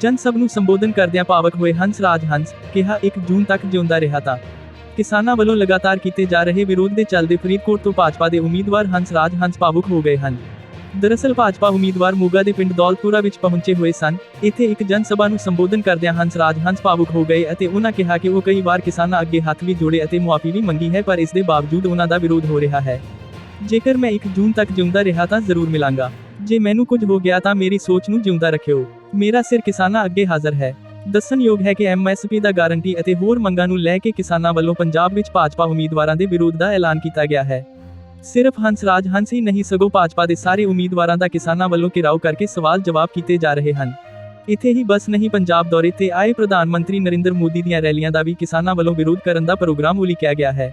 ਜਨ ਸਭ ਨੂੰ ਸੰਬੋਧਨ ਕਰਦਿਆਂ ਭਾਵਕ ਹੋਏ ਹੰਸ ਰਾਜ ਹੰਸ ਕਿਹਾ 1 ਜੂਨ ਤੱਕ ਜਿਉਂਦਾ ਰਿਹਾ ਤਾਂ। ਕਿਸਾਨਾਂ ਵੱਲੋਂ ਲਗਾਤਾਰ ਕੀਤੇ ਜਾ ਰਹੇ ਵਿਰੋਧ ਦੇ ਚੱਲਦੇ ਫਰੀਦਕੋਟ ਤੋਂ ਭਾਜਪਾ ਦੇ ਉਮੀਦਵਾਰ ਹੰਸ ਰਾਜ ਹੰਸ ਭਾਵੁਕ ਹੋ ਗਏ ਹਨ। ਦਰਅਸਲ ਭਾਜਪਾ ਉਮੀਦਵਾਰ ਮੋਗਾ ਦੇ ਪਿੰਡ ਦੌਲਪੁਰਾ ਵਿੱਚ ਪਹੁੰਚੇ ਹੋਏ ਸਨ। ਇੱਥੇ ਇੱਕ ਜਨ ਸਭਾ ਨੂੰ ਸੰਬੋਧਨ ਕਰਦਿਆਂ ਹੰਸ ਰਾਜ ਹੰਸ ਭਾਵੁਕ ਹੋ ਗਏ ਅਤੇ ਉਹਨਾਂ ਕਿਹਾ ਕਿ ਉਹ ਕਈ ਵਾਰ ਕਿਸਾਨਾਂ ਅੱਗੇ ਹੱਥ ਵੀ ਜੋੜੇ ਅਤੇ ਮੁਆਫੀ ਵੀ ਮੰਗੀ ਹੈ, ਪਰ ਇਸ ਦੇ ਬਾਵਜੂਦ ਉਹਨਾਂ ਦਾ ਵਿਰੋਧ ਹੋ ਰਿਹਾ ਹੈ। ਜੇਕਰ ਮੈਂ 1 ਜੂਨ ਤੱਕ ਜਿਉਂਦਾ ਰਿਹਾ ਤਾਂ ਜ਼ਰੂਰ ਮਿਲਾਂਗਾ। ਜੇ ਮੈਨੂੰ ਕੁਝ ਹੋ ਗਿਆ ਤਾਂ ਮੇਰੀ ਸੋਚ ਨੂੰ ਜਿਉਂਦਾ ਰੱਖਿਓ। ਮੇਰਾ ਸਿਰ ਕਿਸਾਨਾਂ ਅੱਗੇ ਹਾਜ਼ਰ ਹੈ। ਦੱਸਣਯੋਗ ਹੈ ਕਿ ਐਮਐਸਪੀ ਦਾ ਗਾਰੰਟੀ ਅਤੇ ਹੋਰ ਮੰਗਾਂ ਨੂੰ ਲੈ ਕੇ ਕਿਸਾਨਾਂ ਵੱਲੋਂ ਪੰਜਾਬ ਵਿੱਚ ਭਾਜਪਾ ਉਮੀਦਵਾਰਾਂ ਦੇ ਵਿਰੋਧ ਦਾ ਐਲਾਨ ਕੀਤਾ ਗਿਆ ਹੈ। ਸਿਰਫ ਹੰਸ ਹੰਸ ਹੀ ਨਹੀਂ, ਸਗੋਂ ਭਾਜਪਾ ਦੇ ਸਾਰੇ ਉਮੀਦਵਾਰਾਂ ਦਾ ਕਿਸਾਨਾਂ ਵੱਲੋਂ ਘਿਰਾਓ ਕਰਕੇ ਸਵਾਲ ਜਵਾਬ ਕੀਤੇ ਜਾ ਰਹੇ ਹਨ। ਇੱਥੇ ਹੀ ਬਸ ਨਹੀਂ, ਪੰਜਾਬ ਦੌਰੇ ਤੇ ਆਏ ਪ੍ਰਧਾਨ ਮੰਤਰੀ ਨਰਿੰਦਰ ਮੋਦੀ ਦੀਆਂ ਰੈਲੀਆਂ ਦਾ ਵੀ ਕਿਸਾਨਾਂ ਵੱਲੋਂ ਵਿਰੋਧ ਕਰਨ ਦਾ ਪ੍ਰੋਗਰਾਮ ਉਲੀਕਿਆ ਗਿਆ ਹੈ।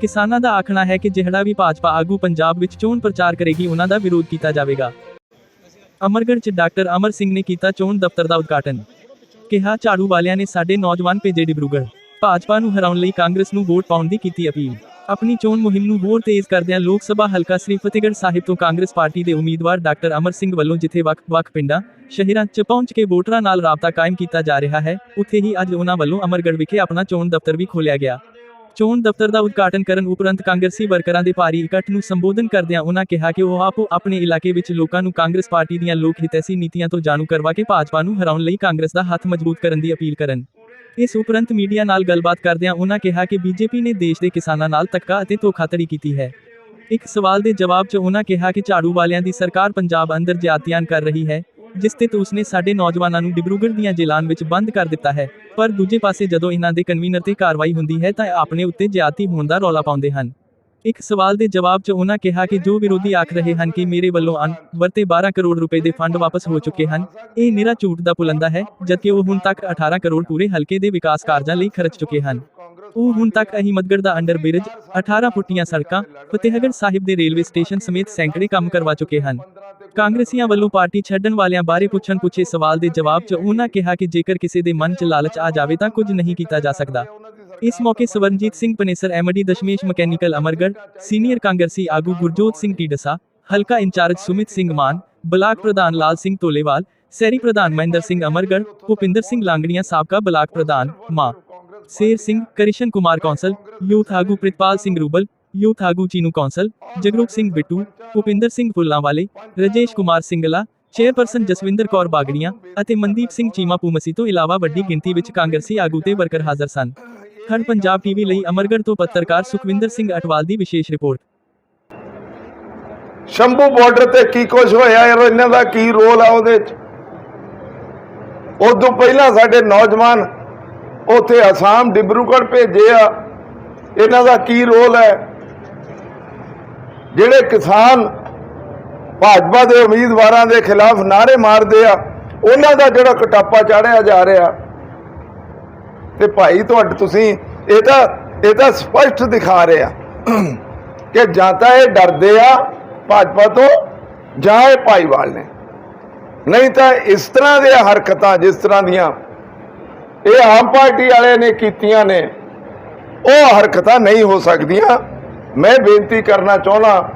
ਕਿਸਾਨਾਂ ਦਾ ਆਖਣਾ ਹੈ ਕਿ ਜਿਹੜਾ ਵੀ ਭਾਜਪਾ ਆਗੂ ਪੰਜਾਬ ਵਿੱਚ ਚੋਣ ਪ੍ਰਚਾਰ ਕਰੇਗੀ, ਉਹਨਾਂ ਦਾ ਵਿਰੋਧ ਕੀਤਾ ਜਾਵੇਗਾ। ਅਮਰਗੜ੍ਹ 'ਚ ਡਾਕਟਰ ਅਮਰ ਸਿੰਘ ਨੇ ਕੀਤਾ ਚੋਣ ਦਫ਼ਤਰ ਦਾ ਉਦਘਾਟਨ। ਕਿਹਾ, ਝਾੜੂ ਵਾਲਿਆਂ ਨੇ ਸਾਡੇ ਨੌਜਵਾਨ ਭੇਜੇ ਡਿਬਰੂਗੜ੍ਹ। ਭਾਜਪਾ ਨੂੰ ਹਰਾਉਣ ਲਈ ਕਾਂਗਰਸ ਨੂੰ ਵੋਟ ਪਾਉਣ ਦੀ ਕੀਤੀ ਅਪੀਲ। ਆਪਣੀ ਚੋਣ ਮੁਹਿੰਮ ਨੂੰ ਹੋਰ ਤੇਜ਼ ਕਰਦਿਆਂ ਲੋਕ ਸਭਾ ਹਲਕਾ ਸ੍ਰੀ ਫਤਿਹਗੜ੍ਹ ਸਾਹਿਬ ਤੋਂ ਕਾਂਗਰਸ ਪਾਰਟੀ ਦੇ ਉਮੀਦਵਾਰ ਡਾਕਟਰ ਅਮਰ ਸਿੰਘ ਵੱਲੋਂ ਜਿੱਥੇ ਵੱਖ-ਵੱਖ ਪਿੰਡਾਂ, ਸ਼ਹਿਰਾਂ 'ਚ ਪਹੁੰਚ ਕੇ ਵੋਟਰਾਂ ਨਾਲ ਰਾਬਤਾ ਕਾਇਮ ਕੀਤਾ ਜਾ ਰਿਹਾ ਹੈ, ਉੱਥੇ ਹੀ ਅੱਜ ਉਹਨਾਂ ਵੱਲੋਂ ਅਮਰਗੜ੍ਹ ਵਿਖੇ ਆਪਣਾ ਚੋਣ ਦਫ਼ਤਰ ਵੀ ਖੋਲ੍ਹਿਆ ਗਿਆ। ਚੋਣ ਦਫ਼ਤਰ ਦਾ ਉਦਘਾਟਨ ਕਰਨ ਉਪਰੰਤ ਕਾਂਗਰਸੀ ਵਰਕਰਾਂ ਦੇ ਭਾਰੀ ਇਕੱਠ ਨੂੰ ਸੰਬੋਧਨ ਕਰਦਿਆਂ ਉਹਨਾਂ ਕਿਹਾ ਕਿ ਉਹ ਆਪੋ ਆਪਣੇ ਇਲਾਕੇ ਵਿੱਚ ਲੋਕਾਂ ਨੂੰ ਕਾਂਗਰਸ ਪਾਰਟੀ ਦੀਆਂ ਲੋਕ ਹਿਤੈਸ਼ੀ ਨੀਤੀਆਂ ਤੋਂ ਜਾਣੂ ਕਰਵਾ ਕੇ ਭਾਜਪਾ ਨੂੰ ਹਰਾਉਣ ਲਈ ਕਾਂਗਰਸ ਦਾ ਹੱਥ ਮਜ਼ਬੂਤ ਕਰਨ ਦੀ ਅਪੀਲ ਕਰਨ। ਇਸ ਉਪਰੰਤ ਮੀਡੀਆ ਨਾਲ ਗੱਲਬਾਤ ਕਰਦਿਆਂ ਉਹਨਾਂ ਕਿਹਾ ਕਿ ਬੀਜੇਪੀ ਨੇ ਦੇਸ਼ ਦੇ ਕਿਸਾਨਾਂ ਨਾਲ ਧੱਕਾ ਅਤੇ ਧੋਖਾਧੜੀ ਕੀਤੀ ਹੈ। ਇੱਕ ਸਵਾਲ ਦੇ ਜਵਾਬ 'ਚ ਉਹਨਾਂ ਕਿਹਾ ਕਿ ਝਾੜੂ ਵਾਲਿਆਂ ਦੀ ਸਰਕਾਰ ਪੰਜਾਬ ਅੰਦਰ ਜ਼ਿਆਦਤੀਆਂ ਕਰ ਰਹੀ ਹੈ। ਜਿਸ ਤੇ ਉਸਨੇ ਸਾਡੇ ਨੌਜਵਾਨਾਂ ਨੂੰ ਡਿਬਰੂਗੜ੍ਹ ਦੀਆਂ ਜੇਲ੍ਹਾਂ ਵਿੱਚ ਬੰਦ ਕਰ ਦਿੱਤਾ ਹੈ। ਪਰ ਦੂਜੇ ਪਾਸੇ ਜਦੋਂ ਇਹਨਾਂ ਦੇ ਕਨਵੀਨਰ ਤੇ ਕਾਰਵਾਈ ਹੁੰਦੀ ਹੈ ਤਾਂ ਆਪਣੇ ਉੱਤੇ ਜ਼ਿਆਦਤੀ ਹੋਣ ਦਾ ਰੌਲਾ ਪਾਉਂਦੇ ਹਨ। ਇੱਕ ਸਵਾਲ ਦੇ ਜਵਾਬ 'ਚ ਉਹਨਾਂ ਕਿਹਾ ਕਿ ਜੋ ਵਿਰੋਧੀ ਆਖ ਰਹੇ ਹਨ ਕਿ ਮੇਰੇ ਵੱਲੋਂ ਅਨ ਵਰਤੇ 12 ਕਰੋੜ ਰੁਪਏ ਦੇ ਫੰਡ ਵਾਪਸ ਹੋ ਚੁੱਕੇ ਹਨ, ਇਹ ਨਿਰਾ ਝੂਠ ਦਾ ਪੁਲੰਦਾ ਹੈ, ਜਦਕਿ ਉਹ ਹੁਣ ਤੱਕ 18 ਕਰੋੜ ਪੂਰੇ ਹਲਕੇ ਦੇ ਵਿਕਾਸ ਕਾਰਜਾਂ ਲਈ ਖਰਚ ਚੁੱਕੇ ਹਨ। ਉਹ ਹੁਣ ਤੱਕ ਅਹਿਮਦਗੜ੍ਹ ਦਾ ਅੰਡਰ ਬ੍ਰਿਜ 18 ਫੁੱਟੀਆਂ ਸੜਕਾਂ, ਫਤਿਹਗੜ੍ਹ ਸਾਹਿਬ ਦੇ ਰੇਲਵੇ ਸਟੇਸ਼ਨ ਸਮੇਤ ਸੈਂਕੜੇ ਕੰਮ ਕਰਵਾ ਚੁੱਕੇ ਹਨ। ਕਾਂਗਰਸੀਆਂ ਵੱਲੋਂ ਪਾਰਟੀ ਛੱਡਣ ਵਾਲਿਆਂ ਬਾਰੇ ਪੁੱਛਣ ਪੁੱਛੇ ਸਵਾਲ ਦੇ ਜਵਾਬ 'ਚ ਉਹਨਾਂ ਕਿਹਾ ਕਿ ਜੇਕਰ ਕਿਸੇ ਦੇ ਮਨ 'ਚ ਲਾਲਚ ਆ ਜਾਵੇ ਤਾਂ ਕੁਝ ਨਹੀਂ ਕੀਤਾ ਜਾ ਸਕਦਾ। ਇਸ ਮੌਕੇ Swaranjit Singh Panesar MD Dashmesh mechanical Amargarh, senior ਕਾਂਗਰਸੀ ਆਗੂ ਗੁਰਜੋਤ ਸਿੰਘ ਢੀਡਸਾ, ਹਲਕਾ ਇੰਚਾਰਜ ਸੁਮਿਤ ਸਿੰਘ ਮਾਨ, ਬਲਾਕ ਪ੍ਰਧਾਨ ਲਾਲ ਸਿੰਘ ਤੋਲੇਵਾਲ ਸੈਰੀ ਪ੍ਰਧਾਨ ਮਹਿੰਦਰ ਸਿੰਘ ਅਮਰਗੜ੍ਹ, ਭੁਪਿੰਦਰ ਸਿੰਘ ਲਾਂਗੜੀਆਂ ਸਾਬਕਾ ਬਲਾਕ ਪ੍ਰਧਾਨ ਮਾ, ਸ਼ੇਰ ਸਿੰਘ, ਕ੍ਰਿਸ਼ਨ ਕੁਮਾਰ ਕੌਂਸਲ, ਯੂਥ ਆਗੂ ਪ੍ਰਿਤਪਾਲ ਸਿੰਘ ਰੂਬਲ ਯੂਥ ਆਗੂ ਚੀਨੂ ਕੌਂਸਲ, ਜਗਰੂਪ ਸਿੰਘ ਬਿੱਟੂ, ਭੁਪਿੰਦਰ ਸਿੰਘ ਫੁੱਲਾਂਵਾਲੇ, ਰਜੇਸ਼ ਕੁਮਾਰ ਸਿੰਗਲਾ, ਚੇਅਰਪਰਸਨ ਜਸਵਿੰਦਰ ਕੌਰ ਬਾਗੜੀਆਂ ਅਤੇ ਮਨਦੀਪ ਸਿੰਘ ਚੀਮਾ ਪੂਮਸੀ ਤੋਂ ਇਲਾਵਾ ਵੱਡੀ ਗਿਣਤੀ ਵਿੱਚ ਕਾਂਗਰਸੀ ਆਗੂ ਤੇ ਵਰਕਰ ਹਾਜ਼ਰ ਸਨ। ਹਰ ਪੰਜਾਬ ਟੀਵੀ ਲਈ ਅਮਰਗੜ੍ਹ ਤੋਂ ਪੱਤਰਕਾਰ ਸੁਖਵਿੰਦਰ ਸਿੰਘ ਅਟਵਾਲ ਦੀ ਵਿਸ਼ੇਸ਼ ਰਿਪੋਰਟ। ਸ਼ੰਭੂ ਬਾਰਡਰ ਤੇ ਕੀ ਕੁਝ ਹੋਇਆ ਯਾਰ ਇਹਨਾਂ ਦਾ ਕੀ ਰੋਲ ਆ ਉਹਦੇ ਚ? ਉਦੋਂ ਪਹਿਲਾਂ ਸਾਡੇ ਨੌਜਵਾਨ ਉੱਥੇ ਅਸਾਮ ਡਿਬਰੂਗੜ੍ਹ ਭੇਜੇ ਆ। ਇਹਨਾਂ ਦਾ ਕੀ ਰੋਲ ਹੈ? ਜਿਹੜੇ ਕਿਸਾਨ ਭਾਜਪਾ ਦੇ ਉਮੀਦਵਾਰਾਂ ਦੇ ਖਿਲਾਫ ਨਾਰੇ ਮਾਰਦੇ ਆ, ਉਹਨਾਂ ਦਾ ਜਿਹੜਾ ਕਟਾਪਾ ਚਾੜਿਆ ਜਾ ਰਿਹਾ। ਤੇ ਭਾਈ, ਤੁਹਾਡ, ਤੁਸੀਂ ਇਹ ਤਾਂ ਇਹ ਤਾਂ ਸਪਸ਼ਟ ਦਿਖਾ ਰਹੇ ਆ ਕਿ ਜਾਂ ਤਾਂ ਇਹ ਡਰਦੇ ਆ ਭਾਜਪਾ ਤੋਂ ਜਾਂ ਇਹ ਭਾਈਵਾਲ ਨੇ। ਨਹੀਂ ਤਾਂ ਇਸ ਤਰ੍ਹਾਂ ਦੀਆਂ ਹਰਕਤਾਂ, ਜਿਸ ਤਰ੍ਹਾਂ ਦੀਆਂ ਇਹ ਆਮ ਪਾਰਟੀ ਵਾਲੇ ਨੇ ਕੀਤੀਆਂ ਨੇ, ਉਹ ਹਰਕਤਾਂ ਨਹੀਂ ਹੋ ਸਕਦੀਆਂ। ਮੈਂ ਬੇਨਤੀ ਕਰਨਾ ਚਾਹੁੰਦਾ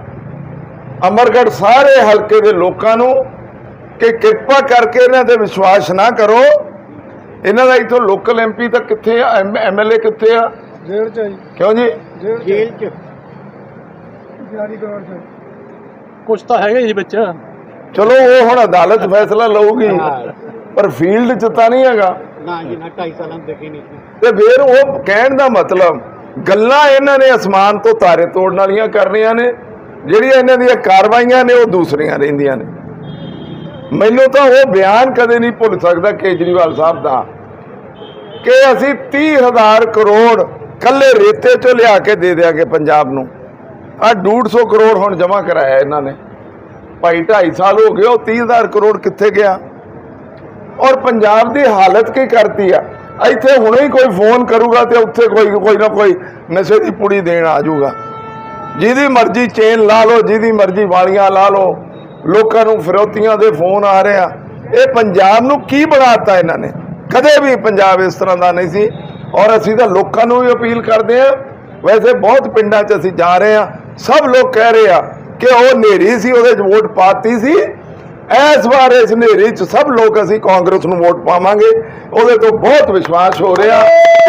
ਅਮਰਗੜ੍ਹ ਸਾਰੇ ਹਲਕੇ ਦੇ ਲੋਕਾਂ ਨੂੰ ਕਿ ਕਿਰਪਾ ਕਰਕੇ ਇਹਨਾਂ ਤੇ ਵਿਸ਼ਵਾਸ ਨਾ ਕਰੋ। ਇਹਨਾਂ ਦਾ ਇਥੋਂ ਲੋਕਲ ਐਮਪੀ ਤਾਂ ਕਿੱਥੇ ਆ? ਐਮਐਲਏ ਕਿੱਥੇ ਆ? ਜੇਲ੍ਹ ਚ ਆ ਜੀ। ਕਿਉਂ ਜੀ? ਜੇਲ੍ਹ ਚ ਜਾਰੀ ਕਰਾਉਣ ਚ ਕੁਛ ਤਾਂ ਹੈਗਾ ਜੀ ਵਿੱਚ। ਚਲੋ ਉਹ ਹੁਣ ਅਦਾਲਤ ਫੈਸਲਾ ਲਊਗੀ ਪਰ ਫੀਲਡ 'ਚ ਤਾਂ ਨਹੀਂ ਹੈਗਾ। ਨਾ ਜੀ ਨਾ 2.5 ਸਾਲਾਂ ਤੋਂ ਦੇਖੀ ਨਹੀਂ ਤੇ ਫਿਰ ਉਹ ਕਹਿਣ ਦਾ ਮਤਲਬ ਗੱਲਾਂ ਇਹਨਾਂ ਨੇ ਅਸਮਾਨ ਤੋਂ ਤਾਰੇ ਤੋੜਨ ਵਾਲੀਆਂ ਕਰਨੀਆਂ ਨੇ, ਜਿਹੜੀਆਂ ਇਹਨਾਂ ਦੀਆਂ ਕਾਰਵਾਈਆਂ ਨੇ ਉਹ ਦੂਸਰੀਆਂ ਰਹਿੰਦੀਆਂ ਨੇ। ਮੈਨੂੰ ਤਾਂ ਉਹ ਬਿਆਨ ਕਦੇ ਨਹੀਂ ਭੁੱਲ ਸਕਦਾ ਕੇਜਰੀਵਾਲ ਸਾਹਿਬ ਦਾ ਕਿ ਅਸੀਂ 30000 ਕਰੋੜ ਕੱਲੇ ਰੇਤੇ ਚੋਂ ਲਿਆ ਕੇ ਦੇ ਦਿਆਂਗੇ ਪੰਜਾਬ ਨੂੰ। ਆ 150 ਕਰੋੜ ਹੁਣ ਜਮ੍ਹਾਂ ਕਰਾਇਆ ਇਹਨਾਂ ਨੇ। ਭਾਈ 2.5 ਸਾਲ ਹੋ ਗਏ, ਉਹ 30000 ਕਰੋੜ ਕਿੱਥੇ ਗਿਆ? ਔਰ ਪੰਜਾਬ ਦੀ ਹਾਲਤ ਕੀ ਕਰਤੀ ਆ? ਇੱਥੇ ਹੁਣੇ ਹੀ ਕੋਈ ਫੋਨ ਕਰੂਗਾ ਤੇ ਉੱਥੇ ਕੋਈ ਕੋਈ ਨਾ ਕੋਈ ਨਸ਼ੇ ਦੀ ਪੁੜੀ ਦੇਣ ਆ ਜਾਊਗਾ। ਜਿਹਦੀ ਮਰਜ਼ੀ ਚੇਨ ਲਾ ਲਓ, ਜਿਹਦੀ ਮਰਜ਼ੀ ਵਾਲੀਆਂ ਲਾ ਲਓ। ਲੋਕਾਂ ਨੂੰ ਫਿਰੌਤੀਆਂ ਦੇ ਫੋਨ ਆ ਰਹੇ ਆ। ਇਹ ਪੰਜਾਬ ਨੂੰ ਕੀ ਬਣਾਤਾ ਇਹਨਾਂ ਨੇ? ਕਦੇ ਵੀ ਪੰਜਾਬ ਇਸ ਤਰ੍ਹਾਂ ਦਾ ਨਹੀਂ ਸੀ। ਔਰ ਅਸੀਂ ਤਾਂ ਲੋਕਾਂ ਨੂੰ ਵੀ ਅਪੀਲ ਕਰਦੇ ਆ ਵੈਸੇ ਬਹੁਤ ਪਿੰਡਾਂ 'ਚ ਅਸੀਂ ਜਾ ਰਹੇ ਆ ਸਭ ਲੋਕ ਕਹਿ ਰਹੇ ਆ ਕਿ ਉਹ ਨੇਰੀ ਸੀ, ਉਹਦੇ 'ਚ ਵੋਟ ਪਾਤੀ ਸੀ। ਇਸ ਵਾਰ ਇਸ ਹਨੇਰੀ 'ਚ ਸਭ ਲੋਕ ਅਸੀਂ ਕਾਂਗਰਸ ਨੂੰ ਵੋਟ ਪਾਵਾਂਗੇ। ਉਹਦੇ ਤੋਂ ਬਹੁਤ ਵਿਸ਼ਵਾਸ ਹੋ ਰਿਹਾ।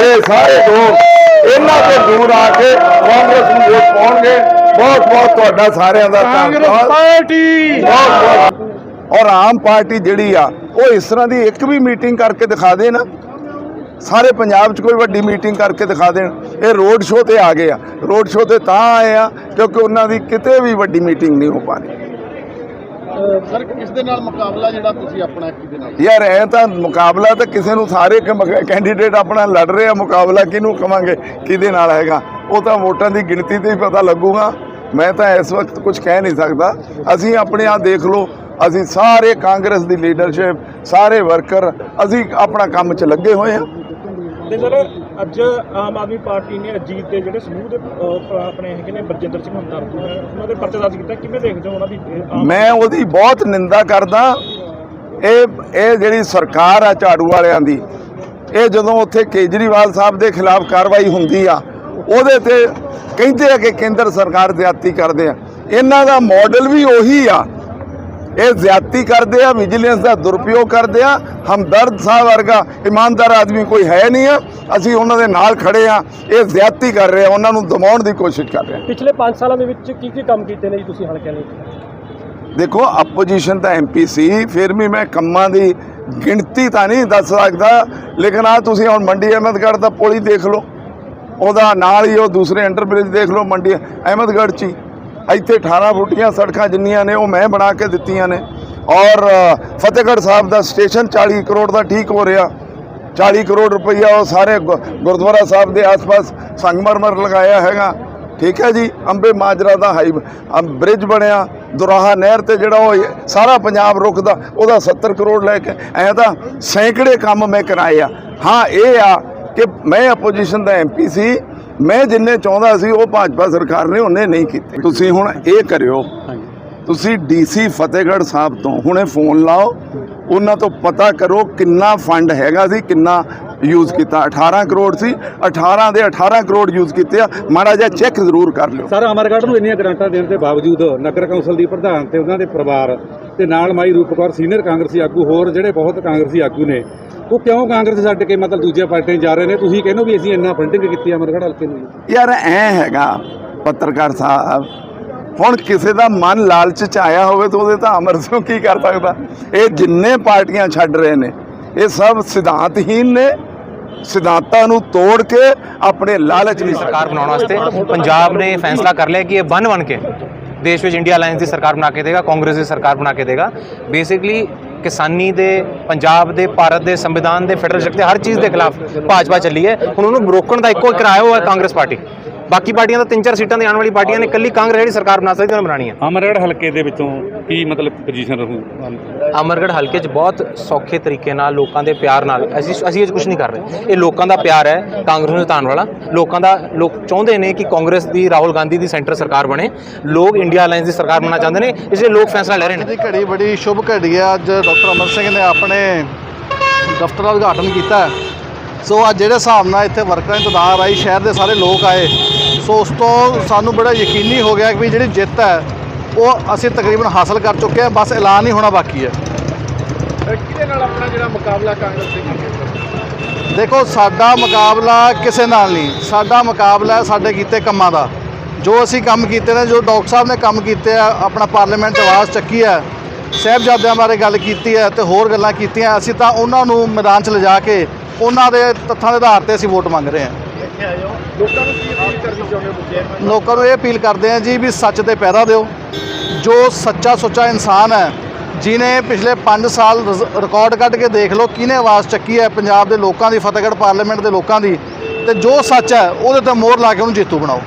ਇਹ ਸਾਰੇ ਲੋਕ ਇਹਨਾਂ ਤੋਂ ਦੂਰ ਆ ਕੇ ਕਾਂਗਰਸ ਨੂੰ ਵੋਟ ਪਾਉਣਗੇ। ਬਹੁਤ ਬਹੁਤ ਤੁਹਾਡਾ ਸਾਰਿਆਂ ਦਾ ਧੰਨਵਾਦ। ਪਾਰਟੀ! ਬਹੁਤ ਬਹੁਤ। ਔਰ ਆਮ ਪਾਰਟੀ ਜਿਹੜੀ ਆ ਉਹ ਇਸ ਤਰ੍ਹਾਂ ਦੀ ਇੱਕ ਵੀ ਮੀਟਿੰਗ ਕਰਕੇ ਦਿਖਾ ਦੇ ਨਾ। ਸਾਰੇ ਪੰਜਾਬ 'ਚ ਕੋਈ ਵੱਡੀ ਮੀਟਿੰਗ ਕਰਕੇ ਦਿਖਾ ਦੇਣ। ਇਹ ਰੋਡ ਸ਼ੋਅ ਤੇ ਆ ਗਏ ਆ। ਰੋਡ ਸ਼ੋਅ ਤੇ ਤਾਂ ਆਏ ਆ ਕਿਉਂਕਿ ਉਹਨਾਂ ਦੀ ਕਿਤੇ ਵੀ ਵੱਡੀ ਮੀਟਿੰਗ ਨਹੀਂ ਹੋ ਪਾ ਰਹੀ। ਸਰ, ਕਿਸ ਦੇ ਨਾਲ ਮੁਕਾਬਲਾ ਜਿਹੜਾ ਤੁਸੀਂ ਆਪਣਾ ਕਿਹਦੇ ਨਾਲ? ਯਾਰ, ਐ ਤਾਂ ਮੁਕਾਬਲਾ ਤਾਂ ਕਿਸੇ ਨੂੰ ਸਾਰੇ ਕੈਂਡੀਡੇਟ ਆਪਣਾ ਲੜ ਰਹੇ ਆ, ਮੁਕਾਬਲਾ ਕਿਹਨੂੰ ਕਵਾਂਗੇ, ਕਿਹਦੇ ਨਾਲ ਹੈਗਾ? ਉਹ ਤਾਂ ਵੋਟਾਂ ਦੀ ਗਿਣਤੀ ਤੇ ਹੀ ਪਤਾ ਲੱਗੂਗਾ। ਮੈਂ ਤਾਂ ਇਸ ਵਕਤ ਕੁਝ ਕਹਿ ਨਹੀਂ ਸਕਦਾ। ਅਸੀਂ ਆਪਣੇ ਆ ਦੇਖ ਲਓ, ਅਸੀਂ ਸਾਰੇ ਕਾਂਗਰਸ ਦੀ ਲੀਡਰਸ਼ਿਪ ਸਾਰੇ ਵਰਕਰ ਅਸੀਂ ਆਪਣਾ ਕੰਮ 'ਚ ਲੱਗੇ ਹੋਏ ਆ। ਤੇ ਸਰ ਅੱਜ ਆਮ ਆਦਮੀ ਪਾਰਟੀ ਨੇ ਅਜੀਤ ਦੇ ਜਿਹੜੇ ਸਮੂਹ ਦੇ ਅਹ, ਆਪਣੇ ਹੈਗੇ ਨੇ ਬਰਜਿੰਦਰ ਸਿੰਘ ਹਮਦਰਦ ਉਹਨਾਂ ਦੇ ਪਰਚਾ ਦਰਜ ਕੀਤਾ। ਕਿਵੇਂ ਦੇਖਦੇ ਹੋ ਉਹਨਾਂ ਦੀ ਇਹ ਆਮ- ਮੈਂ ਉਹਦੀ ਬਹੁਤ ਨਿੰਦਾ ਕਰਦਾ। ਇਹ ਇਹ ਜਿਹੜੀ ਸਰਕਾਰ ਆ ਝਾੜੂ ਵਾਲਿਆਂ ਦੀ ਇਹ ਜਦੋਂ ਉੱਥੇ ਕੇਜਰੀਵਾਲ ਸਾਹਿਬ ਦੇ ਖਿਲਾਫ ਕਾਰਵਾਈ ਹੁੰਦੀ ਆ ਉਹਦੇ ਤੇ ਕਹਿੰਦੇ ਆ ਕਿ ਕੇਂਦਰ ਸਰਕਾਰ ਜ਼ਿਆਦਤੀ ਕਰਦੇ ਆ। ਇਹਨਾਂ ਦਾ ਮਾਡਲ ਵੀ ਉਹੀ ਆ ਇਹ ਜ਼ਿਆਦਤੀ ਕਰਦੇ ਆ ਵਿਜੀਲੈਂਸ ਦਾ ਦੁਰਉਪਯੋਗ ਕਰਦੇ ਆ। ਹਮਦਰਦ ਸਾਹਿਬ ਵਰਗਾ ਇਮਾਨਦਾਰ ਆਦਮੀ ਕੋਈ ਹੈ ਨਹੀਂ ਆ। ਅਸੀਂ ਉਹਨਾਂ ਦੇ ਨਾਲ ਖੜੇ ਆ। ਇਹ ਜ਼ਿਆਦਤੀ ਕਰ ਰਹੇ ਆ। ਉਹਨਾਂ ਨੂੰ ਦਬਾਉਣ ਦੀ ਕੋਸ਼ਿਸ਼ ਕਰ ਰਹੇ ਆ। ਪਿਛਲੇ 5 ਸਾਲਾਂ ਦੇ ਵਿੱਚ ਕੀ ਕੀ ਕੰਮ ਕੀਤੇ ਨੇ ਜੀ ਤੁਸੀਂ ਹਲਕੇ ਲਈ ਦੇਖੋ ਆਪੋਜੀਸ਼ਨ ਤਾਂ ਐਮਪੀ ਸੀ ਫਿਰ ਵੀ ਮੈਂ ਕੰਮਾਂ ਦੀ ਗਿਣਤੀ ਤਾਂ ਨਹੀਂ ਦੱਸ ਸਕਦਾ। ਲੇਕਿਨ ਆ ਤੁਸੀਂ ਹੁਣ ਮੰਡੀ ਅਹਿਮਦਗੜ੍ਹ ਦਾ ਪੁਲ ਹੀ ਦੇਖ ਲਓ। ਉਹਦਾ ਨਾਲ ਹੀ ਉਹ ਦੂਸਰੇ ਅੰਡਰਬ੍ਰਿਜ ਦੇਖ ਲਓ ਮੰਡੀ ਅਹਿਮਦਗੜ੍ਹ 'ਚ ਹੀ। ਇੱਥੇ 18 ਫੁੱਟੀਆਂ ਸੜਕਾਂ ਜਿੰਨੀਆਂ ਨੇ, ਉਹ ਮੈਂ ਬਣਾ ਕੇ ਦਿੱਤੀਆਂ ਨੇ। ਔਰ ਫਤਿਹਗੜ੍ਹ ਸਾਹਿਬ ਦਾ ਸਟੇਸ਼ਨ 40 ਕਰੋੜ ਦਾ ਠੀਕ ਹੋ ਰਿਹਾ। 40 ਕਰੋੜ ਰੁਪਈਆ ਉਹ ਸਾਰੇ ਗੁ- ਗੁਰਦੁਆਰਾ ਸਾਹਿਬ ਦੇ ਆਸ-ਪਾਸ ਸੰਗਮਰਮਰ ਲਗਾਇਆ ਹੈਗਾ। ਠੀਕ ਹੈ ਜੀ? ਅੰਬੇ ਮਾਜਰਾ ਦਾ ਹਾਈ ਬ੍ਰਿਜ ਬਣਿਆ। ਦੁਰਾਹਾ ਨਹਿਰ ਤੇ ਜਿਹੜਾ ਉਹ ਸਾਰਾ ਪੰਜਾਬ ਰੁਕਦਾ, ਉਹਦਾ 70 ਕਰੋੜ ਲੈ ਕੇ, ਐ ਤਾਂ ਸੈਂਕੜੇ ਕੰਮ ਮੈਂ ਕਰਾਏ ਆ। ਹਾਂ, ਇਹ ਆ ਕਿ ਮੈਂ ਆਪੋਜੀਸ਼ਨ ਦਾ ਐਮਪੀ ਸੀ। ਮੈਂ ਜਿੰਨੇ ਚਾਹੁੰਦਾ ਸੀ ਉਹ ਭਾਜਪਾ ਸਰਕਾਰ ਨੇ ਉਹਨੇ ਨਹੀਂ ਕੀਤੇ। ਤੁਸੀਂ ਹੁਣ ਇਹ ਕਰਿਓ। ਤੁਸੀਂ ਡੀਸੀ ਫਤਿਹਗੜ੍ਹ ਸਾਹਿਬ ਤੋਂ ਹੁਣੇ ਫੋਨ ਲਾਓ। ਉਹਨਾਂ ਤੋਂ ਪਤਾ ਕਰੋ ਕਿੰਨਾ ਫੰਡ ਹੈਗਾ ਸੀ ਕਿੰਨਾ ਯੂਜ਼ ਕੀਤਾ। 18 ਕਰੋੜ ਸੀ 18 ਦੇ 18 ਕਰੋੜ ਯੂਜ਼ ਕੀਤੇ ਆ। ਮਾੜਾ ਜਿਹਾ ਚੈੱਕ ਜ਼ਰੂਰ ਕਰ ਲਿਓ। ਸਰ ਅਮਰਗੜ੍ਹ ਨੂੰ ਇੰਨੀਆਂ ਗ੍ਰਾਂਟਾਂ ਦੇਣ ਦੇ ਬਾਵਜੂਦ ਨਗਰ ਕੌਂਸਲ ਦੀ ਪ੍ਰਧਾਨ ਤੇ ਉਹਨਾਂ ਦੇ ਪਰਿਵਾਰ ਤੇ ਨਾਲ ਮਾਈ ਰੂਪ ਕੌਰ ਸੀਨੀਅਰ ਕਾਂਗਰਸੀ ਆਗੂ ਹੋਰ ਜਿਹੜੇ ਬਹੁਤ ਕਾਂਗਰਸੀ ਆਗੂ ਨੇ ਉਹ ਕਿਉਂ ਕਾਂਗਰਸ ਛੱਡ ਕੇ ਮਤਲਬ ਦੂਜੀਆਂ ਪਾਰਟੀਆਂ 'ਚ ਜਾ ਰਹੇ ਨੇ? ਤੁਸੀਂ ਕਹਿੰਦੇ ਹੋ ਵੀ ਅਸੀਂ ਇੰਨਾ ਫੰਡਿੰਗ ਕੀਤੀ ਆ ਅਮਰਗੜ੍ਹ ਹਲਕੇ ਨੂੰ ਯਾਰ ਐ ਹੈਗਾ ਪੱਤਰਕਾਰ ਸਾਹਿਬ ਹੁਣ ਕਿਸੇ ਦਾ ਮਨ ਲਾਲਚ ਚ ਆਇਆ ਹੋਵੇ ਤਾਂ ਉਹਦੇ ਤਾਂ ਅਮਰ ਸਿੰਘ ਕੀ ਕਰ ਸਕਦਾ? ਇਹ ਜਿੰਨੇ ਪਾਰਟੀਆਂ ਛੱਡ ਰਹੇ ਨੇ ਇਹ ਸਭ ਸਿਧਾਂਤਹੀਨ ਨੇ ਸਿਧਾਂਤਾਂ ਨੂੰ ਤੋੜ ਕੇ ਆਪਣੇ ਲਾਲਚ ਲਈ ਸਰਕਾਰ ਬਣਾਉਣ ਵਾਸਤੇ ਪੰਜਾਬ ਨੇ ਫੈਸਲਾ ਕਰ ਲਿਆ ਕਿ ਇਹ ਬਨ ਬਣ ਕੇ ਦੇਸ਼ ਵਿੱਚ ਇੰਡੀਆ ਅਲਾਈਅੰਸ ਦੀ ਸਰਕਾਰ ਬਣਾ ਕੇ ਦੇਗਾ, ਕਾਂਗਰਸ ਦੀ ਸਰਕਾਰ ਬਣਾ ਕੇ ਦੇਗਾ। ਬੇਸਿਕਲੀ ਕਿਸਾਨੀ ਦੇ, ਪੰਜਾਬ ਦੇ, ਭਾਰਤ ਦੇ, ਸੰਵਿਧਾਨ ਦੇ ਫੈਡਰਲ ਸ਼ਕਤੀ ਹਰ ਚੀਜ਼ ਦੇ ਖਿਲਾਫ ਭਾਜਪਾ ਚੱਲੀ ਹੈ। ਹੁਣ ਉਹਨੂੰ ਰੋਕਣ ਦਾ ਇੱਕੋ ਇੱਕ ਰਾਹ ਉਹ ਹੈ ਕਾਂਗਰਸ ਪਾਰਟੀ। ਬਾਕੀ ਪਾਰਟੀਆਂ ਤਾਂ ਤਿੰਨ ਚਾਰ ਸੀਟਾਂ ਦੇ ਆਉਣ ਵਾਲੀ ਪਾਰਟੀਆਂ ਨੇ ਇਕੱਲੀ ਕਾਂਗਰਸ ਜਿਹੜੀ ਸਰਕਾਰ ਬਣਾ ਸਕਦੀ ਉਹਨੇ ਬਣਾਉਣੀ ਹੈ ਅਮਰਗੜ੍ਹ ਹਲਕੇ ਦੇ ਵਿੱਚੋਂ ਕੀ ਮਤਲਬ ਪੋਜੀਸ਼ਨ ਰਹੂ? ਅਮਰਗੜ੍ਹ ਹਲਕੇ 'ਚ ਬਹੁਤ ਸੌਖੇ ਤਰੀਕੇ ਨਾਲ ਲੋਕਾਂ ਦੇ ਪਿਆਰ ਨਾਲ ਅਸੀਂ ਅਸੀਂ ਇਹ ਕੁਝ ਨਹੀਂ ਕਰ ਰਹੇ। ਇਹ ਲੋਕਾਂ ਦਾ ਪਿਆਰ ਹੈ ਕਾਂਗਰਸ ਨੂੰ ਜਿਤਾਉਣ ਵਾਲਾ। ਲੋਕਾਂ ਦਾ ਲੋਕ ਚਾਹੁੰਦੇ ਨੇ ਕਿ ਕਾਂਗਰਸ ਦੀ ਰਾਹੁਲ ਗਾਂਧੀ ਦੀ ਸੈਂਟਰ ਸਰਕਾਰ ਬਣੇ। ਲੋਕ ਇੰਡੀਆ ਅਲਾਈਅੰਸ ਦੀ ਸਰਕਾਰ ਬਣਨਾ ਚਾਹੁੰਦੇ ਨੇ ਇਸ ਲਈ ਲੋਕ ਫੈਸਲਾ ਲੈ ਰਹੇ ਨੇ। ਦੀ ਘੜੀ ਬੜੀ ਸ਼ੁਭ ਘੜੀ ਹੈ। ਅੱਜ ਡਾਕਟਰ ਅਮਰ ਸਿੰਘ ਨੇ ਆਪਣੇ ਦਫ਼ਤਰ ਦਾ ਉਦਘਾਟਨ ਕੀਤਾ। ਸੋ ਅੱਜ ਜਿਹੜੇ ਹਿਸਾਬ ਨਾਲ ਇੱਥੇ ਵਰਕਰਾਂ ਦੀ ਤਾਦਾਦ ਆਈ ਸ਼ਹਿਰ ਦੇ ਸਾਰੇ ਲੋਕ ਆਏ। ਸੋ ਉਸ ਤੋਂ ਸਾਨੂੰ ਬੜਾ ਯਕੀਨੀ ਹੋ ਗਿਆ ਕਿ ਜਿਹੜੀ ਜਿੱਤ ਹੈ ਉਹ ਅਸੀਂ ਤਕਰੀਬਨ ਹਾਸਲ ਕਰ ਚੁੱਕੇ ਹਾਂ ਬਸ ਐਲਾਨ ਹੀ ਹੋਣਾ ਬਾਕੀ ਹੈ। ਕਿਹਦੇ ਨਾਲ ਆਪਣਾ ਜਿਹੜਾ ਮੁਕਾਬਲਾ ਕਾਂਗਰਸ ਦੇ ਕੀ ਦੇਖੋ ਸਾਡਾ ਮੁਕਾਬਲਾ ਕਿਸੇ ਨਾਲ ਨਹੀਂ। ਸਾਡਾ ਮੁਕਾਬਲਾ ਹੈ ਸਾਡੇ ਕੀਤੇ ਕੰਮਾਂ ਦਾ। ਜੋ ਅਸੀਂ ਕੰਮ ਕੀਤੇ ਨੇ ਜੋ ਡਾਕਟਰ ਸਾਹਿਬ ਨੇ ਕੰਮ ਕੀਤੇ ਆ ਆਪਣਾ ਪਾਰਲੀਮੈਂਟ ਆਵਾਜ਼ ਚੱਕੀ ਹੈ ਸਾਹਿਬਜ਼ਾਦਿਆਂ ਬਾਰੇ ਗੱਲ ਕੀਤੀ ਹੈ ਤੇ ਹੋਰ ਗੱਲਾਂ ਕੀਤੀਆਂ ਅਸੀਂ ਤਾਂ ਉਹਨਾਂ ਨੂੰ ਮੈਦਾਨ 'ਚ ਲਿਜਾ ਕੇ ਉਹਨਾਂ ਦੇ ਤੱਥਾਂ ਦੇ ਆਧਾਰ ਤੇ ਅਸੀਂ ਵੋਟ ਮੰਗ ਰਹੇ ਹਾਂ। ਇੱਥੇ ਆਏ ਹੋ? ਲੋਕਾਂ ਨੂੰ ਕੀ ਅਪੀਲ ਕਰਨੀ ਚਾਹੁੰਦੇ ਹੋ ਤੁਸੀਂ? ਲੋਕਾਂ ਨੂੰ ਇਹ ਅਪੀਲ ਕਰਦੇ ਹਾਂ ਜੀ ਵੀ ਸੱਚ ਤੇ ਪੈਦਾ ਦਿਓ। ਜੋ ਸੱਚਾ ਸੁੱਚਾ ਇਨਸਾਨ ਹੈ, ਜਿਨੇ ਪਿਛਲੇ 5 ਸਾਲ ਰਿਕਾਰਡ ਕੱਢ ਕੇ ਦੇਖ ਲਓ, ਕਿਹਨੇ ਆਵਾਜ਼ ਚੱਕੀ ਹੈ ਪੰਜਾਬ ਦੇ ਲੋਕਾਂ ਦੀ, ਫਤਿਹਗੜ੍ਹ ਪਾਰਲੀਮੈਂਟ ਦੇ ਲੋਕਾਂ ਦੀ, ਤੇ ਜੋ ਸੱਚ ਹੈ, ਉਹਦੇ ਤੇ ਮੋਹਰ ਲਾ ਕੇ ਉਹਨੂੰ ਜੇਤੂ ਬਣਾਓ।